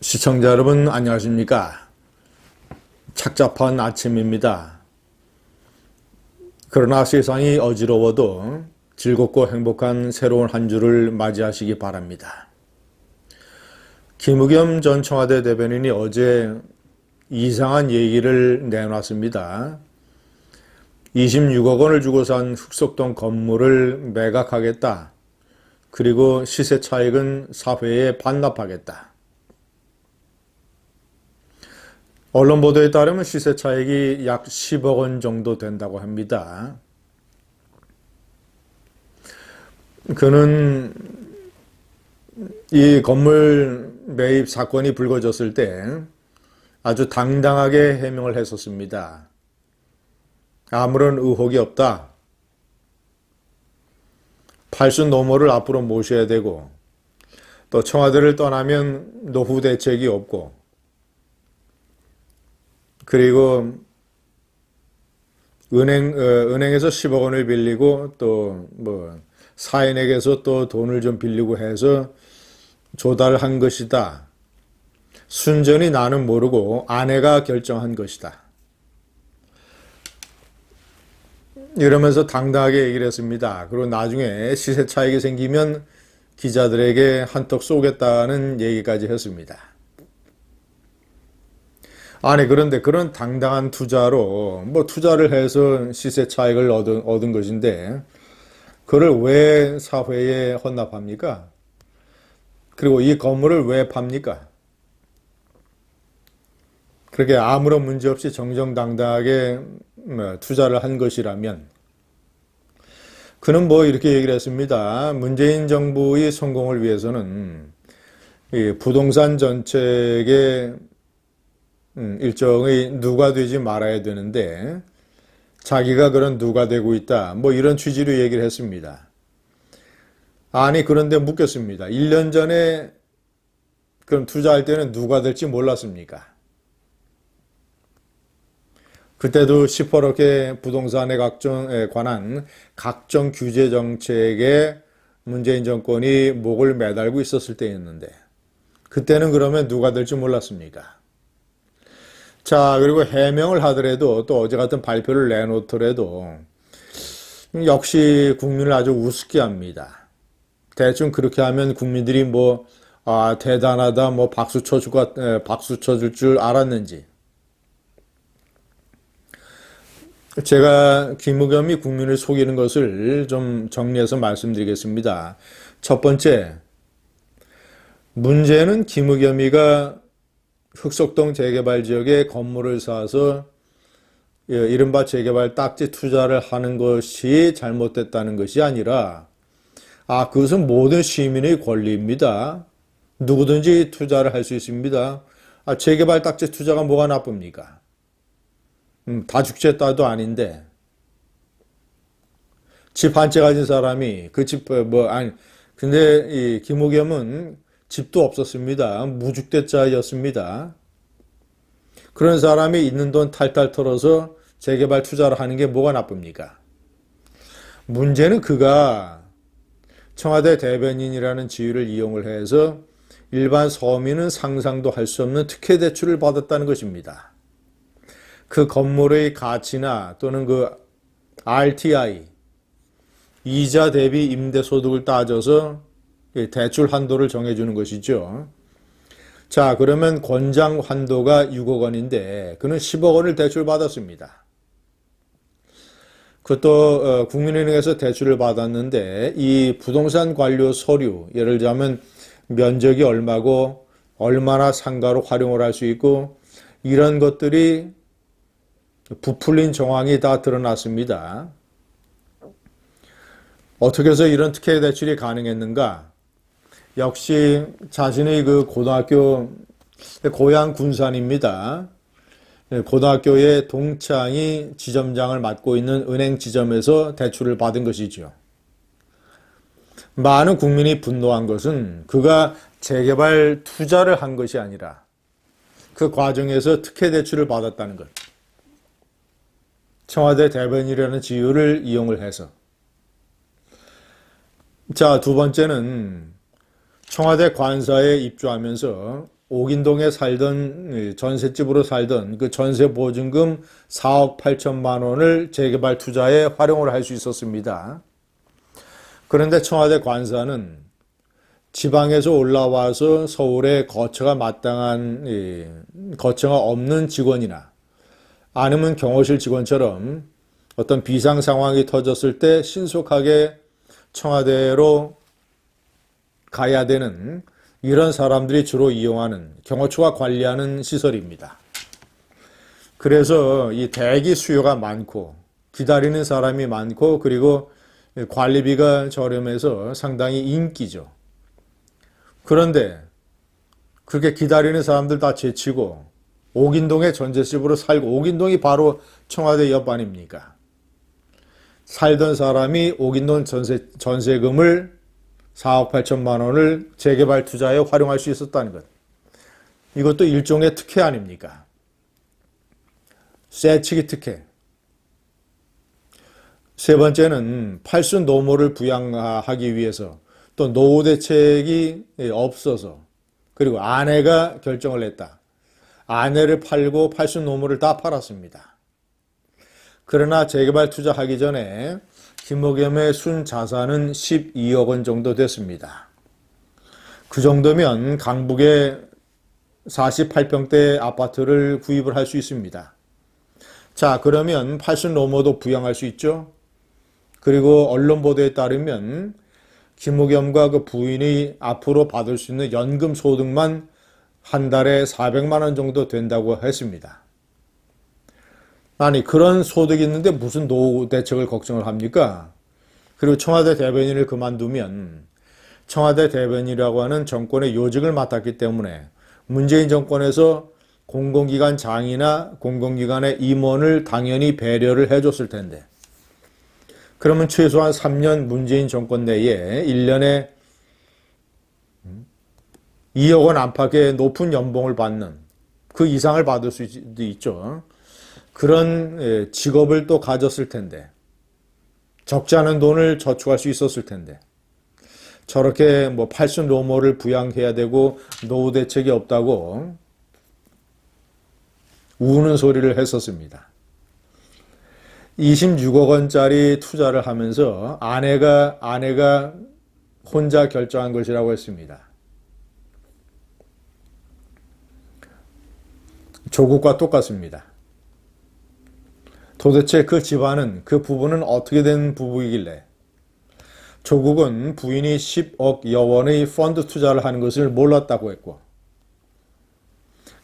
시청자 여러분 안녕하십니까? 착잡한 아침입니다. 그러나 세상이 어지러워도 즐겁고 행복한 새로운 한 주를 맞이하시기 바랍니다. 김의겸 전 청와대 대변인이 어제 이상한 얘기를 내놨습니다. 26억 원을 주고 산 흑석동 건물을 매각하겠다. 그리고 시세 차익은 사회에 반납하겠다. 언론 보도에 따르면 시세 차익이 약 10억 원 정도 된다고 합니다. 그는 이 건물 매입 사건이 불거졌을 때 아주 당당하게 해명을 했었습니다. 아무런 의혹이 없다. 팔순 노모를 앞으로 모셔야 되고 또 청와대를 떠나면 노후 대책이 없고 그리고 은행 어, 은행에서 10억 원을 빌리고 또 뭐 사인에게서 또 돈을 좀 빌리고 해서 조달한 것이다. 순전히 나는 모르고 아내가 결정한 것이다. 이러면서 당당하게 얘기를 했습니다. 그리고 나중에 시세 차익이 생기면 기자들에게 한턱 쏘겠다는 얘기까지 했습니다. 아니, 그런데 그런 당당한 투자로 뭐 투자를 해서 시세 차익을 얻은, 얻은 것인데, 그를 왜 사회에 헌납합니까? 그리고 이 건물을 왜 팝니까? 그렇게 아무런 문제 없이 정정당당하게 뭐 투자를 한 것이라면 그는 뭐 이렇게 얘기를 했습니다. 문재인 정부의 성공을 위해서는 부동산 정책의 음, 일정의 누가 되지 말아야 되는데 자기가 그런 누가 되고 있다. 뭐 이런 취지로 얘기를 했습니다. 아니 그런데 묻겠습니다. 1년 전에 그럼 투자할 때는 누가 될지 몰랐습니까? 그때도 시퍼렇게 부동산에 각종 관한 각종 규제 정책에 문재인 정권이 목을 매달고 있었을 때였는데 그때는 그러면 누가 될지 몰랐습니까? 자 그리고 해명을 하더라도 또 어제 같은 발표를 내놓더라도 역시 국민을 아주 우습게 합니다. 대충 그렇게 하면 국민들이 뭐 아, 대단하다 뭐 박수 쳐줄 것 박수 쳐줄 줄 알았는지 제가 김의겸이 국민을 속이는 것을 좀 정리해서 말씀드리겠습니다. 첫 번째, 문제는 김의겸이가 흑석동 재개발 지역에 건물을 사서 예, 이른바 재개발 딱지 투자를 하는 것이 잘못됐다는 것이 아니라 아 그것은 모든 시민의 권리입니다. 누구든지 투자를 할 수 있습니다. 아, 재개발 딱지 투자가 뭐가 나쁩니까? 음, 다죽제 따도 아닌데 집 한 채 가진 사람이 그 집 뭐 아니 근데 이 김우겸은 집도 없었습니다. 무주택자였습니다. 그런 사람이 있는 돈 탈탈 털어서 재개발 투자를 하는 게 뭐가 나쁩니까? 문제는 그가 청와대 대변인이라는 지위를 이용을 해서 일반 서민은 상상도 할 수 없는 특혜 대출을 받았다는 것입니다. 그 건물의 가치나 또는 그 RTI 이자 대비 임대 소득을 따져서 대출 한도를 정해주는 것이죠. 자, 그러면 권장 한도가 6억 원인데 그는 10억 원을 대출 받았습니다. 그것도 어, 국민은행에서 대출을 받았는데 이 부동산 관료 서류 예를 들자면 면적이 얼마고 얼마나 상가로 활용을 할 수 있고 이런 것들이 부풀린 정황이 다 드러났습니다. 어떻게 해서 이런 특혜 대출이 가능했는가? 역시 자신의 그 고등학교 고향 군산입니다. 고등학교의 동창이 지점장을 맡고 있는 은행 지점에서 대출을 받은 것이죠. 많은 국민이 분노한 것은 그가 재개발 투자를 한 것이 아니라 그 과정에서 특혜 대출을 받았다는 것. 청와대 대변인이라는 지위를 이용을 해서. 자, 두 번째는 청와대 관사에 입주하면서 옥인동에 살던 이 전셋집으로 살던 그 전세 보증금 4억 8천만 원을 재개발 투자에 활용을 할 수 있었습니다. 그런데 청와대 관사는 지방에서 올라와서 서울에 거처가 마땅한 이, 거처가 없는 직원이나 아니면 경호실 직원처럼 어떤 비상 상황이 터졌을 때 신속하게 청와대로 가야 되는 이런 사람들이 주로 이용하는 경호처가 관리하는 시설입니다. 그래서 이 대기 수요가 많고 기다리는 사람이 많고 그리고 관리비가 저렴해서 상당히 인기죠. 그런데 그렇게 기다리는 사람들 다 제치고 옥인동의 전셋집으로 살고 옥인동이 바로 청와대 옆 아닙니까? 살던 사람이 옥인동 전세, 전세금을 4억 8천만 원을 재개발 투자에 활용할 수 있었다는 것. 이것도 일종의 특혜 아닙니까? 쇠치기 특혜. 세 번째는 팔순 노모를 부양하기 위해서 또 노후 대책이 없어서 그리고 아내가 결정을 했다. 아내를 팔고 팔순 노모를 다 팔았습니다. 그러나 재개발 투자하기 전에 김목겸의 순 자산은 12억 원 정도 됐습니다. 그 정도면 강북에 48평대 아파트를 구입을 할 수 있습니다. 자, 그러면 팔순 노모도 부양할 수 있죠? 그리고 언론 보도에 따르면 김목겸과 그 부인이 앞으로 받을 수 있는 연금 소득만 한 달에 400만 원 정도 된다고 했습니다. 아니 그런 소득이 있는데 무슨 노후 대책을 걱정을 합니까? 그리고 청와대 대변인을 그만두면 청와대 대변인이라고 하는 정권의 요직을 맡았기 때문에 문재인 정권에서 공공기관 장이나 공공기관의 임원을 당연히 배려를 해줬을 텐데 그러면 최소한 3년 문재인 정권 내에 1년에 2억 원 안팎의 높은 연봉을 받는 그 이상을 받을 수도 있죠. 그런 예, 직업을 또 가졌을 텐데 적지 않은 돈을 저축할 수 있었을 텐데 저렇게 뭐 팔순 로모를 부양해야 되고 노후 대책이 없다고 우는 소리를 했었습니다. 26억 원짜리 투자를 하면서 아내가 아내가 혼자 결정한 것이라고 했습니다. 조국과 똑같습니다. 도대체 그 집안은 그 부부는 어떻게 된 부부이길래 조국은 부인이 10억 여원의 펀드 투자를 하는 것을 몰랐다고 했고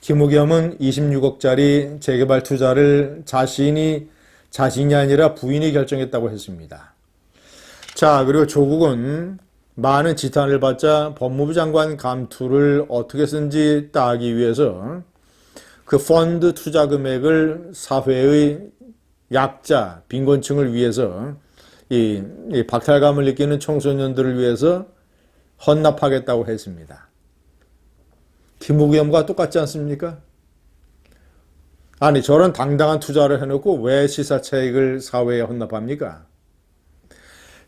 김우겸은 26억짜리 재개발 투자를 자신이 자신이 아니라 부인이 결정했다고 했습니다. 자, 그리고 조국은 많은 지탄을 받자 법무부 장관 감투를 어떻게 쓴지 따기 위해서 그 펀드 투자 금액을 사회의 약자, 빈곤층을 위해서 이, 이 박탈감을 느끼는 청소년들을 위해서 헌납하겠다고 했습니다. 김우겸과 똑같지 않습니까? 아니 저런 당당한 투자를 해놓고 왜 시사차익을 사회에 헌납합니까?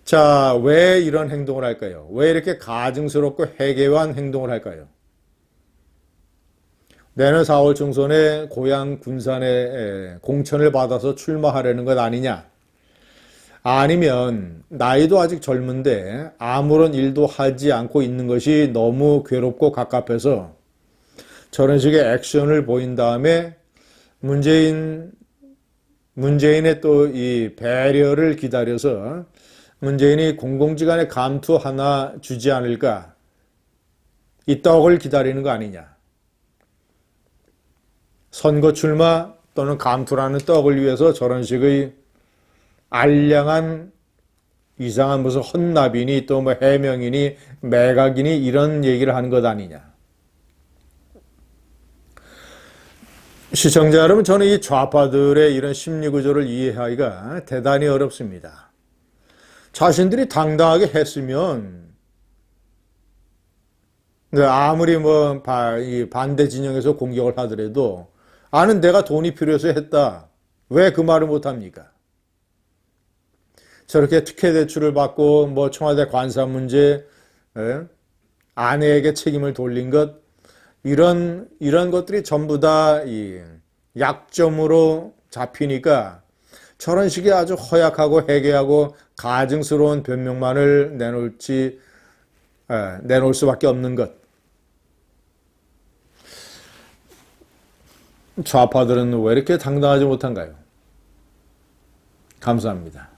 자, 왜 이런 행동을 할까요? 왜 이렇게 가증스럽고 해괴한 행동을 할까요? 내년 4월 중순에 고향 군산에 공천을 받아서 출마하려는 것 아니냐? 아니면 나이도 아직 젊은데 아무런 일도 하지 않고 있는 것이 너무 괴롭고 갑갑해서 저런 식의 액션을 보인 다음에 문재인 문재인의 또 이 배려를 기다려서 문재인이 공공기관에 감투 하나 주지 않을까 이 떡을 기다리는 거 아니냐. 선거 출마 또는 감투라는 떡을 위해서 저런 식의 알량한 이상한 무슨 헌납이니 또 뭐 해명이니 매각이니 이런 얘기를 하는 것 아니냐. 시청자 여러분, 저는 이 좌파들의 이런 심리 구조를 이해하기가 대단히 어렵습니다. 자신들이 당당하게 했으면 네, 아무리 뭐 반대 진영에서 공격을 하더라도 아는 내가 돈이 필요해서 했다. 왜 그 말을 못합니까? 저렇게 특혜 대출을 받고 뭐 청와대 관사 문제 에? 아내에게 책임을 돌린 것 이런 이런 것들이 전부 다 이 약점으로 잡히니까 저런 식의 아주 허약하고 해괴하고 가증스러운 변명만을 내놓을지 에, 내놓을 수밖에 없는 것. 좌파들은 왜 이렇게 당당하지 못한가요? 감사합니다.